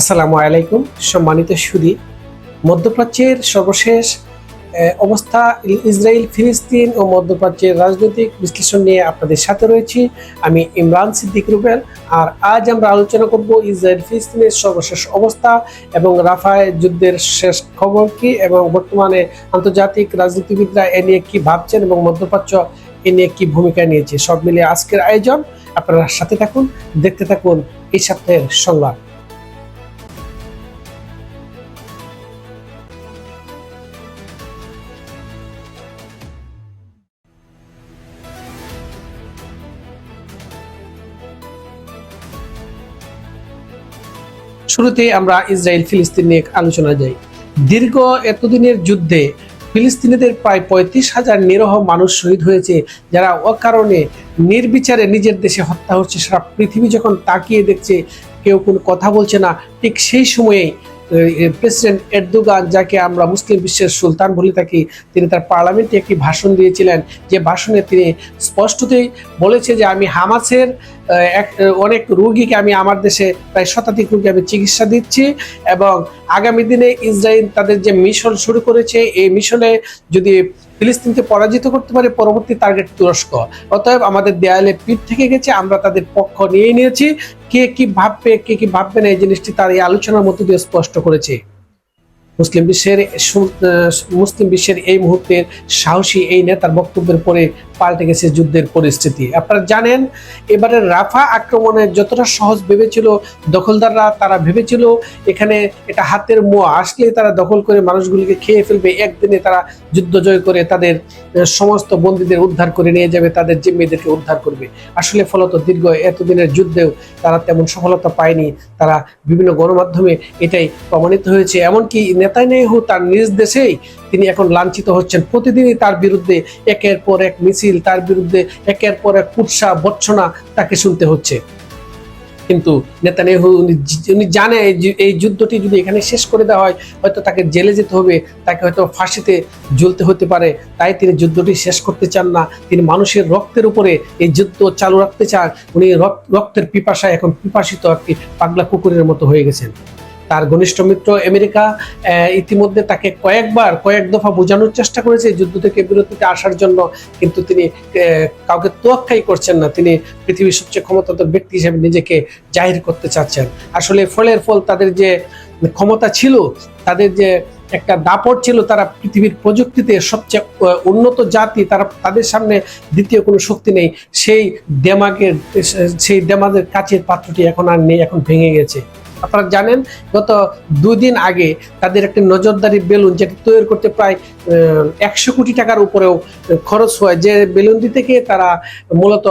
আসসালামু আলাইকুম, সম্মানিত সুদী। মধ্যপ্রাচ্যের সর্বশেষ অবস্থা ইসরায়েল, ফিলিস্তিন ও মধ্যপ্রাচ্যের রাজনৈতিক বিশ্লেষণ নিয়ে আপনাদের সাথে রয়েছি। আমি ইমরান সিদ্দিক রুবেল, আর আজ আমরা আলোচনা করব ইসরায়েল, ফিলিস্তিনের সর্বশেষ অবস্থা এবং রাফায় যুদ্ধের শেষ খবর কি এবং বর্তমানে আন্তর্জাতিক রাজনীতিবিদরা এ নিয়ে কি ভাবছেন এবং মধ্যপ্রাচ্য এ নিয়ে কি ভূমিকা নিয়েছে। সব মিলিয়ে আজকের আয়োজন, আপনারা সাথে থাকুন, দেখতে থাকুন এই সপ্তাহের সংবাদ। শুরুতে আমরা ইসরায়েল ফিলিস্তিন নিয়ে আলোচনা যাই। দীর্ঘ এতদিনের যুদ্ধে ফিলিস্তিনিদের প্রায় পঁয়ত্রিশ হাজার নিরহ মানুষ শহীদ হয়েছে, যারা অকারণে নির্বিচারে নিজের দেশে হত্যা হচ্ছে। সারা পৃথিবী যখন তাকিয়ে দেখছে, কেউ কোনো কথা বলছে না। ঠিক সেই সময়েই প্রেসিডেন্ট এরদোগান যাকে আমরা মুসলিম বিশ্বের সুলতান বলে থাকি, তিনি তার পার্লামেন্টে একটি ভাষণ দিয়েছিলেন। যে ভাষণে তিনি স্পষ্টতই বলেছে যে আমি হামাসের এক অনেক রোগীকে আমি আমার দেশে প্রায় শতাধিক রোগী আমি চিকিৎসা দিচ্ছি এবং আগামী দিনে ইসরায়েল তাদের যে মিশন শুরু করেছে, এই মিশনে যদি ফিলিস্তিনকে পরাজিত করতে পারে, পরবর্তী টার্গেট তুরস্ক। অতএব আমাদের দেয়ালে পিঠ থেকে গেছে, আমরা তাদের পক্ষ নিয়ে নিয়েছি। কে কি ভাববে, কে কি ভাববে না এই জিনিসটি তার এই আলোচনার মধ্য দিয়ে স্পষ্ট করেছে। মুসলিম বিশ্বের মুসলিম বিশ্বের এই মুহূর্তের সাহসী এই নেতার বক্তব্যের পরে পাল্টে গেছে যুদ্ধের পরিস্থিতি। আপনারা জানেন, এবারে রাফা আক্রমণে যতটা সহজ ভেবেছিল দখলদাররা, তারা ভেবেছিল এখানে এটা হাতের মোয়া। আসলে তারা দখল করে মানুষগুলিকে খেয়ে ফেলবে, একদিনে তারা যুদ্ধ জয় করে তাদের সমস্ত বন্দীদের উদ্ধার করে নিয়ে যাবে, তাদের জিম্মিদেরকে উদ্ধার করবে। আসলে ফলত দীর্ঘ এতদিনের যুদ্ধেও তারা তেমন সফলতা পায়নি। তারা বিভিন্ন গণমাধ্যমে এটাই প্রমাণিত হয়েছে। এমনকি নেতাই নেতানিয়াহু তার নিজ দেশেই তিনি এখন লাঞ্ছিত হচ্ছেন। প্রতিদিনই তার বিরুদ্ধে একের পর এক মিছিল, তার বিরুদ্ধে একের পর এক কুৎসা বর্ষনা তাকে শুনতে হচ্ছে। কিন্তু নেতানিয়াহু উনি জানে এই যুদ্ধটি যদি এখানে শেষ করে দেওয়া হয়, হয়তো তাকে জেলে যেতে হবে, তাকে হয়তো ফাঁসিতে ঝুলতে হতে পারে। তাই তিনি যুদ্ধটি শেষ করতে চান না। তিনি মানুষের রক্তের উপরে এই যুদ্ধ চালু রাখতে চান। উনি রক- রক্তের পিপাসায় এখন পিপাসিত একটি পাগলা কুকুরের মতো হয়ে গেছেন। তার ঘনিষ্ঠ মিত্র আমেরিকা ইতিমধ্যে তাকে কয়েকবার, কয়েক দফা বোঝানোর চেষ্টা করেছে যুদ্ধ থেকে বিরতিতে আসার জন্য, কিন্তু তিনি কাউকে তোয়াক্কাই করছেন না। তিনি পৃথিবীর সবচেয়ে ক্ষমতাধর ব্যক্তি হিসেবে নিজেকে জাহির করতে চাচ্ছেন। আসলে ফলের ফল তাদের যে ক্ষমতা ছিল, তাদের যে একটা দাপট ছিল, তারা পৃথিবীর প্রযুক্তিতে সবচেয়ে উন্নত জাতি, তারা, তাদের সামনে দ্বিতীয় কোনো শক্তি নেই। সেই দেমাগের সেই দেমাগের কাছের পাত্রটি এখন আর নেই, এখন ভেঙে গেছে। আপনারা জানেন, গত দুই দিন আগে তাদের একটি নজরদারি বেলুন যেটি তৈরি করতে প্রায় একশো কোটি টাকার উপরেও খরচ হয়। যে বেলুনটি থেকে তারা মূলত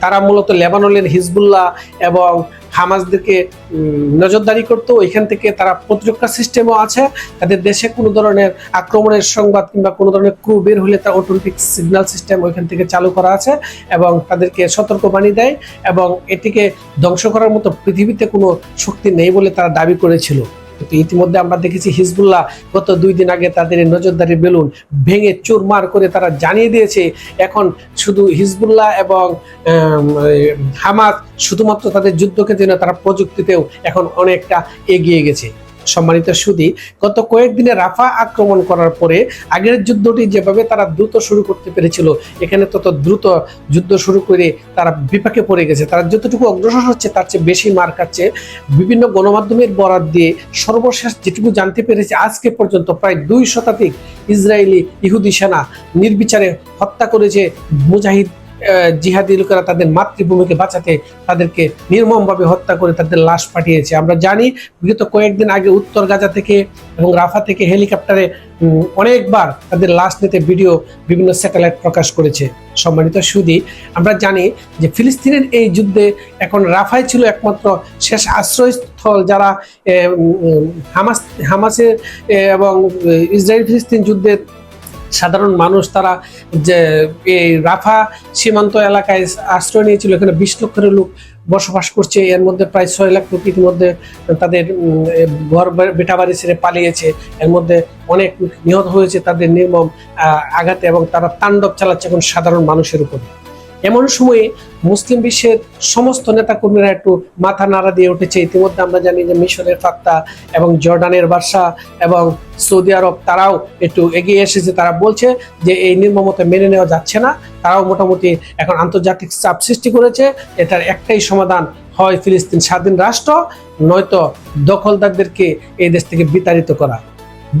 তারা মূলত লেবাননের হিজবুল্লাহ এবং হামাসদেরকে উম, নজরদারি করতো। ওইখান থেকে তারা প্রতিরক্ষা সিস্টেমও আছে। তাদের দেশে কোনো ধরনের আক্রমণের সংবাদ কিংবা কোনো ধরনের ক্রু বের হলে তার অটোমেটিক সিগন্যাল সিস্টেম ওইখান থেকে চালু করা আছে এবং তাদেরকে সতর্কবাণী দেয় এবং এটিকে ধ্বংস করার মতো পৃথিবীতে কোনো শক্তি নেই বলে তারা দাবি করেছিল। কিন্তু ইতিমধ্যে আমরা দেখেছি হিজবুল্লাহ গত দুই দিন আগে তাদের নজরদারি বেলুন ভেঙে চুরমার করে তারা জানিয়ে দিয়েছে। এখন শুধু হিজবুল্লাহ এবং হামাস শুধুমাত্র তাদের যুদ্ধক্ষেত্রে না তারা প্রযুক্তিতেও এখন অনেকটা এগিয়ে গেছে। সম্মানিত সুদী, গত কয়েকদিনে রাফা আক্রমণ করার পরে আগের যুদ্ধটি যেভাবে তারা দ্রুত শুরু করতে পেরেছিল, এখানে তত দ্রুত যুদ্ধ শুরু করে তারা বিপাকে পড়ে গেছে। তারা যতটুকু অগ্রসর হচ্ছে তার চেয়ে বেশি মার খাচ্ছে। বিভিন্ন গণমাধ্যমের বরাদ দিয়ে সর্বশেষ যেটুকু জানতে পেরেছে, আজকে পর্যন্ত প্রায় দুই শতাধিক ইসরায়েলি ইহুদি সেনা নির্বিচারে হত্যা করেছে মুজাহিদ জিহাদি লোকেরা তাদের মাতৃভূমিকে বাঁচাতে তাদেরকে নির্মমভাবে হত্যা করে তাদের লাশ পাঠিয়েছে। আমরা জানি বিগত কয়েকদিন আগে উত্তর গাজা থেকে এবং রাফা থেকে হেলিকপ্টারে অনেকবার তাদের লাশ নিতে ভিডিও বিভিন্ন স্যাটেলাইট প্রকাশ করেছে। সম্মানিত সুদি, আমরা জানি যে ফিলিস্তিনের এই যুদ্ধে এখন রাফাই ছিল একমাত্র শেষ আশ্রয়স্থল যারা হামাস, হামাসের এবং ইসরায়েল ফিলিস্তিন যুদ্ধের সাধারণ মানুষ তারা যে এই রাফা সীমান্ত এলাকায় আশ্রয় নিয়েছিল, এখানে বিশ লক্ষের লোক বসবাস করছে। এর মধ্যে প্রায় ছয় লাখ লোক ইতিমধ্যে তাদের ঘর বেটা বাড়ি ছেড়ে পালিয়েছে। এর মধ্যে অনেক নিহত হয়েছে তাদের নির্মম আঘাতে এবং তারা তাণ্ডব চালাচ্ছে এখন সাধারণ মানুষের উপরে। এমন সময়ে মুসলিম বিশ্বের সমস্ত নেতাকর্মীরা একটু মাথা নাড়া দিয়ে উঠেছে। ইতিমধ্যে আমরা জানি যে মিশরের ফাত্তা এবং জর্ডানের বাদশা এবং সৌদি আরব, তারাও একটু এগিয়ে এসেছে। তারা বলছে যে এই নির্মমতা মেনে নেওয়া যাচ্ছে না। তারাও মোটামুটি এখন আন্তর্জাতিক চাপ সৃষ্টি করেছে। এটার একটাই সমাধান হয় ফিলিস্তিন স্বাধীন রাষ্ট্র, নয়তো দখলদারদেরকে এই দেশ থেকে বিতাড়িত করা।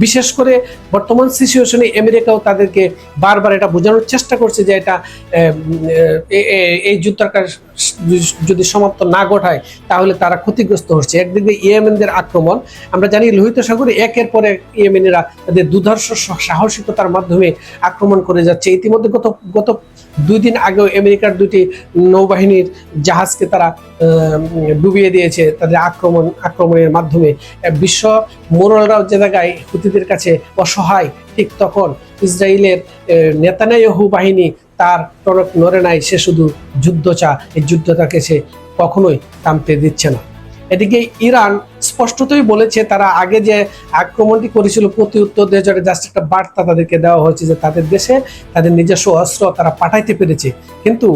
বিশেষ করে বর্তমান সিচুয়েশনে আমেরিকাও তাদেরকে বারবার এটা বোঝানোর চেষ্টা করছে যে এটা এই যুদ্ধটা যদি সমাপ্ত না ঘটায়, তাহলে তারা ক্ষতিগ্রস্ত হচ্ছে। একদিকে ইয়েমেনদের আক্রমণ, আমরা জানি লোহিত সাগরে একের পরে ইয়েমেনিরা তাদের দুধর্ষ সাহসিকতার মাধ্যমে আক্রমণ করে যাচ্ছে। ইতিমধ্যে গত গত দুই দিন আগেও আমেরিকার দুটি নৌবাহিনীর জাহাজকে তারা ডুবিয়ে দিয়েছে। তাদের আক্রমণ, আক্রমণের মাধ্যমে বিশ্ব মোরলরাও যে জায়গায় হুতিদের কাছে অসহায়। ঠিক তখন ইসরায়েলের নেতানিয়াহু বাহিনী তার টনক নড়ে নাই, সে শুধু যুদ্ধ চা, এই যুদ্ধটাকে সে কখনোই থামতে দিচ্ছে না। এদিকে ইরান স্পষ্টতই বলেছে তারা আগে যে আক্রমণটি করেছিল প্রতি উত্তর দেওয়ার জন্য জাস্ট একটা বার্তা তাদেরকে দেওয়া হয়েছে যে তাদের দেশে তাদের নিজস্ব অস্ত্র তারা পাঠাইতে পেরেছে। কিন্তু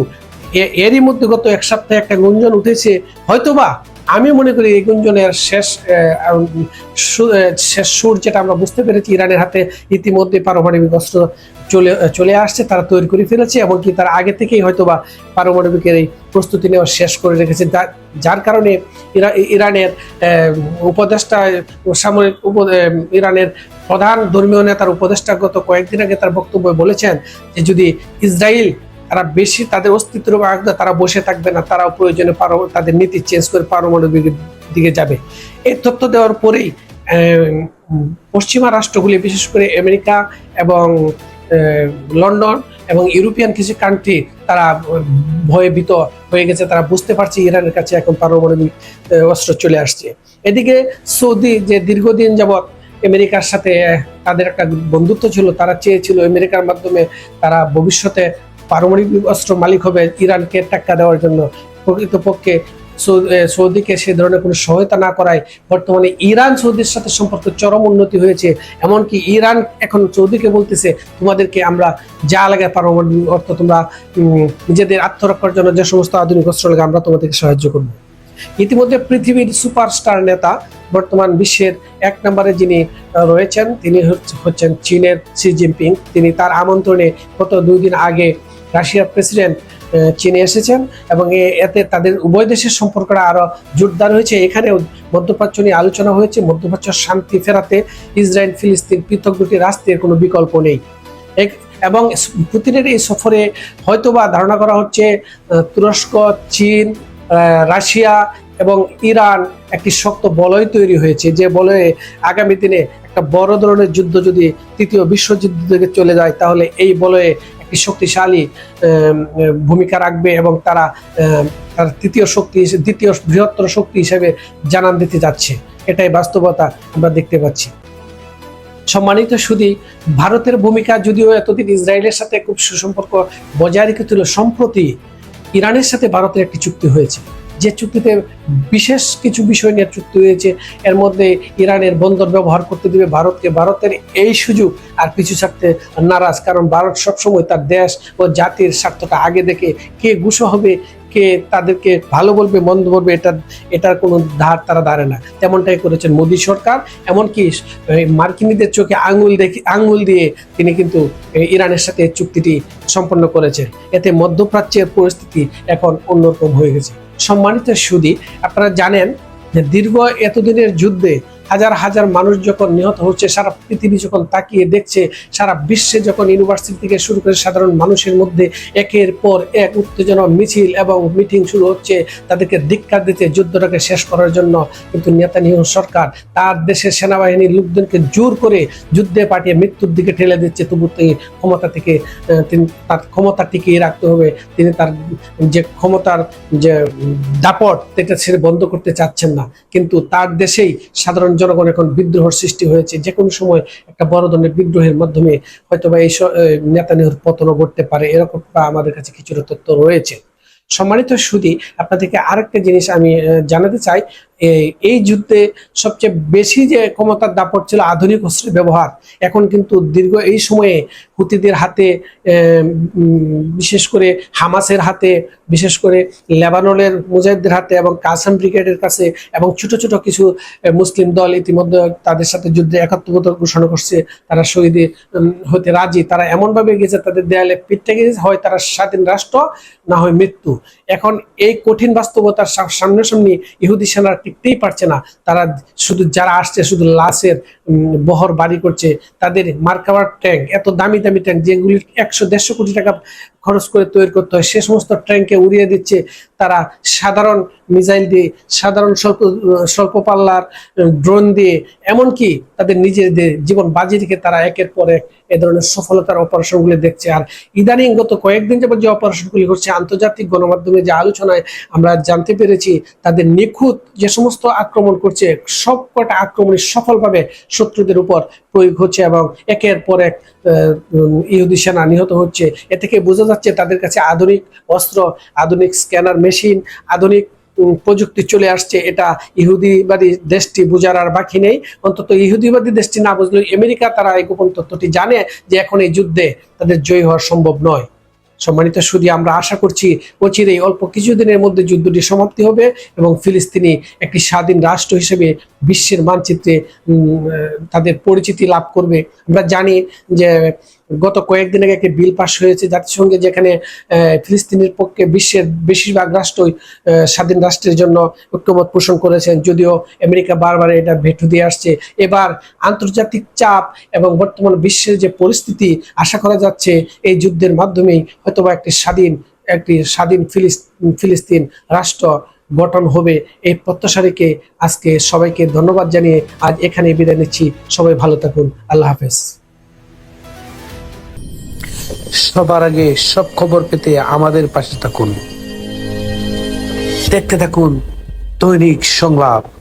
এরই মধ্যে গত এক সপ্তাহে একটা গুঞ্জন উঠেছে, হয়তোবা আমি মনে করি এই গুঞ্জনের শেষ শেষ সুর যেটা আমরা বুঝতে পেরেছি, ইরানের হাতে ইতিমধ্যে পারমাণবিক অস্ত্র চলে চলে আসছে, তারা তৈরি করে ফেলেছে, এমনকি তারা আগে থেকেই হয়তোবা পারমাণবিকের এই প্রস্তুতি নেওয়া শেষ করে রেখেছে। যার কারণে ইরানের উপদেষ্টা, সামরিক ইরানের প্রধান ধর্মীয় নেতার উপদেষ্টা গত কয়েকদিন আগে তার বক্তব্য বলেছেন যে যদি ইসরায়েল তারা বেশি তাদের উপর আঘাত, তারা বসে থাকবে না, তারাও প্রয়োজনে পারো- তাদের নীতি চেঞ্জ করে পারমাণবিক দিকে যাবে। এই তথ্য দেওয়ার পরেই পশ্চিমা রাষ্ট্রগুলি, বিশেষ করে আমেরিকা এবং লন্ডন এবং ইউরোপিয়ান কিছু কান্ট্রি তারা ভয়ে ভীত হয়ে গেছে, তারা বুঝতে পারছে ইরানের কাছে এখন পারমাণবিক অস্ত্র চলে আসছে। এদিকে সৌদি যে দীর্ঘদিন যাবৎ আমেরিকার সাথে তাদের একটা বন্ধুত্ব ছিল, তারা চেয়েছিল আমেরিকার মাধ্যমে তারা ভবিষ্যতে পারমাণবিক অস্ত্র মালিক হবে ইরানকে টাক্কা দেওয়ার জন্য। প্রকৃতপক্ষে সৌদিকে সে ধরনের কোনো সহায়তা না করায় বর্তমানে ইরান সৌদির সাথে সম্পর্ক চরম উন্নতি হয়েছে। এমনকি ইরান এখন সৌদিকে বলতেছে, তোমাদেরকে আমরা যা লাগে পারমাণবিক অর্থ তোমরা নিজেদের আত্মরক্ষার জন্য যে সমস্ত আধুনিক অস্ত্র লাগে আমরা তোমাদেরকে সাহায্য করব। ইতিমধ্যে পৃথিবীর সুপারস্টার নেতা বর্তমান বিশ্বের এক নম্বরে যিনি রয়েছেন, তিনি হচ্ছে- হচ্ছেন চীনের শি জিনপিং। তিনি তার আমন্ত্রণে গত দুই দিন আগে রাশিয়ার প্রেসিডেন্ট চীনে এসেছেন এবং এতে তাদের উভয় দেশের সম্পর্কটা আরও জোরদার হয়েছে। এখানেও মধ্যপ্রাচ্য নিয়ে আলোচনা হয়েছে। মধ্যপ্রাচ্য শান্তি ফেরাতে ইসরায়েল, ফিলিস্তিন পৃথক দুটি রাষ্ট্রের কোনো বিকল্প নেই। এক- এবং পুতিনের এই সফরে হয়তোবা ধারণা করা হচ্ছে তুরস্ক, চীন রাশিয়া এবং ইরান একটি শক্ত বলয় তৈরি হয়েছে। যে বলয়ে আগামী দিনে একটা বড় ধরনের যুদ্ধ যদি তৃতীয় বিশ্বযুদ্ধ থেকে চলে যায়, তাহলে এই বলয়ে একটি শক্তিশালী ভূমিকা রাখবে এবং তারা তার তৃতীয় শক্তি দ্বিতীয় বৃহত্তর শক্তি হিসেবে জানান দিতে যাচ্ছে। এটাই বাস্তবতা আমরা দেখতে পাচ্ছি। সম্মানিত শুধু ভারতের ভূমিকা যদিও এতদিন ইসরায়েলের সাথে খুব সুসম্পর্ক বজায় রেখেছিল, সম্প্রতি ইরানের সাথে ভারতের একটি চুক্তি হয়েছে। যে চুক্তিতে বিশেষ কিছু বিষয় নিয়ে চুক্তি হয়েছে, এর মধ্যে ইরানের বন্দর ব্যবহার করতে দিবে ভারতকে। ভারতের এই সুযোগ আর পিছু ছাড়তে নারাজ, কারণ ভারত সবসময় তার দেশ ও জাতির স্বার্থটা আগে দেখে কে গুছো হবে, কে তাদেরকে ভালো বলবে, মন্দ বলবে, এটা, এটার কোনো ধার তারা ধারে না। তেমনটাই করেছেন মোদী সরকার, এমনকি মার্কিনীদের চোখে আঙুল দেখে, আঙুল দিয়ে তিনি কিন্তু ইরানের সাথে চুক্তিটি সম্পন্ন করেছেন। এতে মধ্যপ্রাচ্যের পরিস্থিতি এখন অন্যরকম হয়ে গেছে। সম্মানিত সুদী আপনারা জানেন যে দীর্ঘ এতদিনের যুদ্ধে হাজার হাজার মানুষ যখন নিহত হচ্ছে, সারা পৃথিবী যখন তাকিয়ে দেখছে, সারা বিশ্বে যখন ইউনিভার্সিটি থেকে শুরু করে সাধারণ মানুষের মধ্যে একের পর এক উত্তেজনা, মিছিল এবং মিটিং শুরু হচ্ছে, তাদেরকে ধিক্কার দিতে যুদ্ধটাকে শেষ করার জন্য। কিন্তু নেতানিয়াহু সরকার তার দেশের সেনাবাহিনীর লোকজনকে জোর করে যুদ্ধে পাঠিয়ে মৃত্যুর দিকে ঠেলে দিচ্ছে। তবু তিনি ক্ষমতা থেকে তিনি তার ক্ষমতা টিকিয়ে রাখতে হবে। তিনি তার যে ক্ষমতার যে দাপট এটা ছেড়ে বন্ধ করতে চাচ্ছেন না। কিন্তু তার দেশেই সাধারণ জনগণ এখন বিদ্রোহের সৃষ্টি হয়েছে। যে কোনো সময় একটা বড় ধরনের বিদ্রোহের মাধ্যমে হয়তো বা এই নেতা নেহর পতনও ঘটতে পারে। এরকম আমাদের কাছে কিছুটা তথ্য রয়েছে। সম্মানিত সুদী আপনাদেরকে আরেকটা জিনিস আমি জানাতে চাই। এই- যুদ্ধে সবচেয়ে বেশি যে ক্ষমতার দাপট ছিল আধুনিক অস্ত্রের ব্যবহার, এখন কিন্তু দীর্ঘ এই সময়ে হুতিদের হাতে বিশেষ করে হামাসের হাতে, বিশেষ করে লেবাননের মুজাহিদদের হাতে এবং কাসাম ব্রিগেডের কাছে এবং ছোট ছোট কিছু মুসলিম দল ইতিমধ্যে তাদের সাথে যুদ্ধে একাত্মতা ঘোষণা করছে, তারা শহীদ হতে রাজি। তারা এমনভাবে গেছে, তাদের দেয়ালে পিঠে গেছে, হয় তারা স্বাধীন রাষ্ট্র, না হয় মৃত্যু। এখন এই কঠিন বাস্তবতার সামনাসামনি ইহুদি সেনারা টিকতেই পারছে না। তারা শুধু যারা আসছে শুধু লাশের বহর বাড়ি করছে, তাদের মার্কাবার ট্যাঙ্ক, এত দামি দামি ট্যাঙ্ক যেগুলি একশো দেড়শো কোটি টাকা খরচ করে তৈরি করতে হয়, সে সমস্ত ট্যাঙ্কে উড়িয়ে দিচ্ছে তারা সাধারণ মিসাইল দিয়ে, সাধারণ স্বল্প স্বল্প পাল্লার ড্রোন দিয়ে, এমনকি তাদের নিজেদের জীবন বাজি রেখে তারা একের পর এক এ ধরনের সফলতার অপারেশনগুলি দেখছে। আর ইদানিং গত কয়েকদিন যাবত যে অপারেশনগুলি করছে আন্তর্জাতিক গণমাধ্যমে যে আলোচনায় আমরা জানতে পেরেছি, তাদের নিখুঁত যে সমস্ত আক্রমণ করছে সব কটা আক্রমণই সফলভাবে শত্রুদের উপর প্রয়োগ হচ্ছে এবং একের পর এক ইহুদি সেনা নিহত হচ্ছে। এ থেকে বোঝা যাচ্ছে তাদের কাছে আধুনিক অস্ত্র, আধুনিক স্ক্যানার মেশিন, আধুনিক প্রযুক্তি চলে আসছে। এটা ইহুদিবাদী দেশটি বোঝার আর বাকি নেই। অন্তত ইহুদিবাদী দেশটি না বুঝলেও আমেরিকা তারা এই গোপন তথ্যটি জানে যে এখন এই যুদ্ধে তাদের জয়ী হওয়া সম্ভব নয়। সম্মানিত সুদী, আমরা আশা করছি অচিরেই অল্প কিছুদিনের মধ্যে যুদ্ধটি সমাপ্তি হবে এবং ফিলিস্তিনি একটি স্বাধীন রাষ্ট্র হিসেবে বিশ্বের মানচিত্রে তাদের পরিচিতি লাভ করবে। আমরা জানি যে গত কয়েকদিন আগে একটি বিল পাশ হয়েছে জাতিসংঘে যেখানে ফিলিস্তিনের পক্ষে বিশ্বের বেশিরভাগ রাষ্ট্রই স্বাধীন রাষ্ট্রের জন্য ঐক্যমত পোষণ করেছেন। যদিও আমেরিকা বারবার এটা ভেটু দিয়ে আসছে। এবার আন্তর্জাতিক চাপ এবং বর্তমান বিশ্বের যে পরিস্থিতি, আশা করা যাচ্ছে এই যুদ্ধের মাধ্যমেই হয়তোবা একটি স্বাধীন একটি স্বাধীন ফিলিস- ফিলিস্তিন রাষ্ট্র গঠন হবে। এই প্রত্যাশা রেখে আজকে সবাইকে ধন্যবাদ জানিয়ে আজ এখানে বিদায় নিচ্ছি। সবাই ভালো থাকুন। আল্লাহ হাফেজ। সবার আগে সব খবর পেতে আমাদের পাশে থাকুন। দেখতে থাকুন দৈনিক সংলাপ।